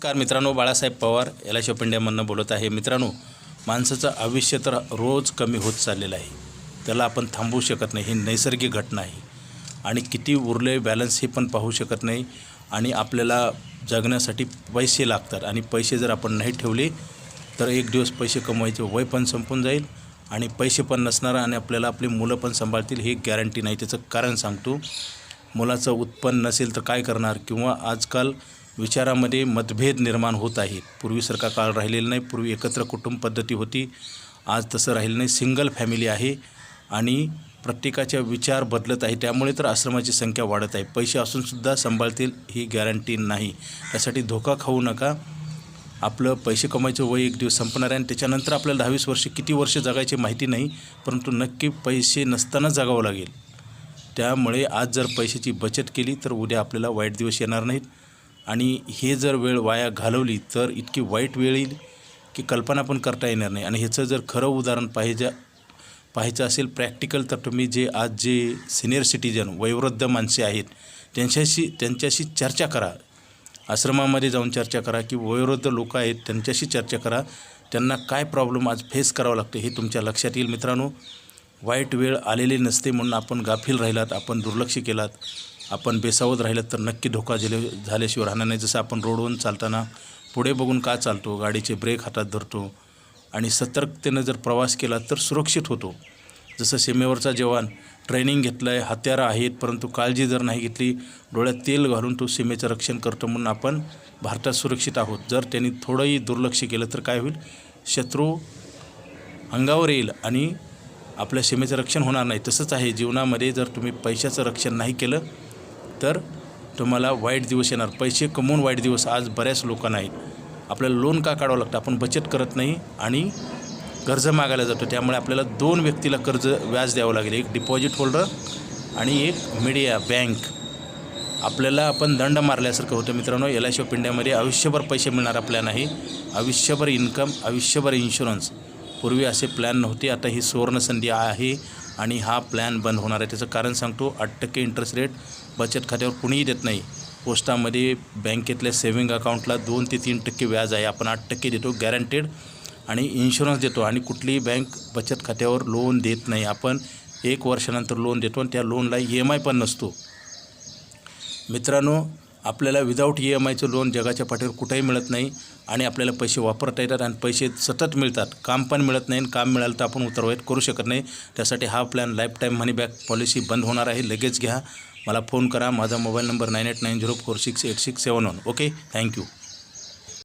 नमस्कार मित्रांनो बाळासाहेब पवार याला आय बोलत आहे. मित्रांनो माणसाचं आयुष्य तर रोज कमी होत चाललेलं आहे. त्याला आपण थांबवू शकत नाही. ही नैसर्गिक घटना आहे. आणि किती उरले बॅलन्स हे पण पाहू शकत नाही. आणि आपल्याला जगण्यासाठी पैसे लागतात. आणि पैसे जर आपण नाही ठेवले तर एक दिवस पैसे कमवायचे वय पण संपून जाईल. आणि पैसे पण नसणार आणि आपल्याला आपली मुलं पण सांभाळतील ही गॅरंटी नाही. त्याचं कारण सांगतो मुलाचं उत्पन्न नसेल तर काय करणार? किंवा आजकाल विचारामध्ये मतभेद निर्माण होत आहेत. पूर्वीसारखा काळ राहिलेला नाही. पूर्वी एकत्र कुटुंब पद्धती होती. आज तसं राहिलं नाही. सिंगल फॅमिली आहे आणि प्रत्येकाच्या विचार बदलत आहे. त्यामुळे तर आश्रमाची संख्या वाढत आहे. पैसे असूनसुद्धा सांभाळतील ही गॅरंटी नाही. त्यासाठी धोका खाऊ नका. आपलं पैसे कमायचं वय एक दिवस संपणार आहे आणि त्याच्यानंतर आपल्याला दहावीस वर्ष किती वर्ष जगायची माहिती नाही परंतु नक्की पैसे नसताना जगावं लागेल. त्यामुळे आज जर पैशाची बचत केली तर उद्या आपल्याला वाईट दिवस येणार नाहीत. आणि हे जर वेळ वाया घालवली तर इतकी वाईट वेळ येईल की कल्पना पण करता येणार नाही. आणि ह्याचं जर खरं उदाहरण पाहिजे पाहायचं असेल प्रॅक्टिकल तर तुम्ही जे आज जे सिनियर सिटीजन वयोवृद्ध माणसे आहेत त्यांच्याशी त्यांच्याशी चर्चा करा. आश्रमामध्ये जाऊन चर्चा करा की वयोवृद्ध लोक आहेत त्यांच्याशी चर्चा करा. त्यांना काय प्रॉब्लेम आज फेस करावं लागते हे तुमच्या लक्षात येईल मित्रांनो. वाईट वेळ आलेली नसते म्हणून आपण गाफील राहिलात आपण दुर्लक्ष केलात. आपण बेसावत राहिलं तर नक्की धोका झाले झाल्याशिवाय राहणार नाही. जसं आपण रोडवरून चालताना पुढे बघून का चालतो गाडीचे ब्रेक हातात धरतो आणि सतर्कतेनं जर प्रवास केला तर सुरक्षित होतो. जसं सीमेवरचा जवान ट्रेनिंग घेतलं आहे हत्यारं आहेत परंतु काळजी जर नाही घेतली डोळ्यात तेल घालून तो सीमेचं रक्षण करतो म्हणून आपण भारतात सुरक्षित आहोत. जर त्यांनी थोडंही दुर्लक्ष केलं तर काय होईल? शत्रू अंगावर येईल आणि आपल्या सीमेचं रक्षण होणार नाही. तसंच आहे जीवनामध्ये जर तुम्ही पैशाचं रक्षण नाही केलं तर तुम्हाला वाईट दिवस येणार. पैसे कमवून वाईट दिवस आज बऱ्याच लोकांना आहेत. आपल्याला लोन का काढावं लागतं? आपण बचत करत नाही आणि कर्ज मागायला जातो. त्यामुळे आपल्याला दोन व्यक्तीला कर्ज व्याज द्यावं लागेल. एक डिपॉझिट होल्डर आणि एक मीडिया बँक आपल्याला आपण दंड मारल्यासारखं होतं मित्रांनो. एल आय ऑफ इंडियामध्ये आयुष्यभर पैसे मिळणार आपल्याला नाही. आयुष्यभर इन्कम आयुष्यभर इन्शुरन्स पूर्वी असे प्लॅन नव्हते. आता ही सुवर्णसंधी आहे आणि हा प्लॅन बंद होणार आहे. त्याचं कारण सांगतो आठ टक्के इंटरेस्ट रेट बचत खात्यावर कुणीही देत नाही. पोस्टामध्ये बँकेतल्या सेव्हिंग अकाउंटला दोन ते तीन टक्के व्याज आहे. आपण आठ टक्के देतो गॅरंटेड आणि इन्शुरन्स देतो आणि कुठलीही बँक बचत खात्यावर लोन देत नाही. आपण एक वर्षानंतर लोन देतो आणि त्या लोनला ई एम आय पण नसतो. मित्रांनो आपल्याला विदाऊट ई एम आयचं लोन जगाच्या पाठीवर कुठेही मिळत नाही आणि आपल्याला पैसे वापरता येतात आणि पैसे सतत मिळतात. काम पण मिळत नाही आणि काम मिळालं तर आपण उतरवायत करू शकत नाही. त्यासाठी हा plan life time money back policy बंद होणार आहे. लगेच घ्या. मला फोन करा. माझा mobile number nine eight nine zero four six eight six seven one okay thank you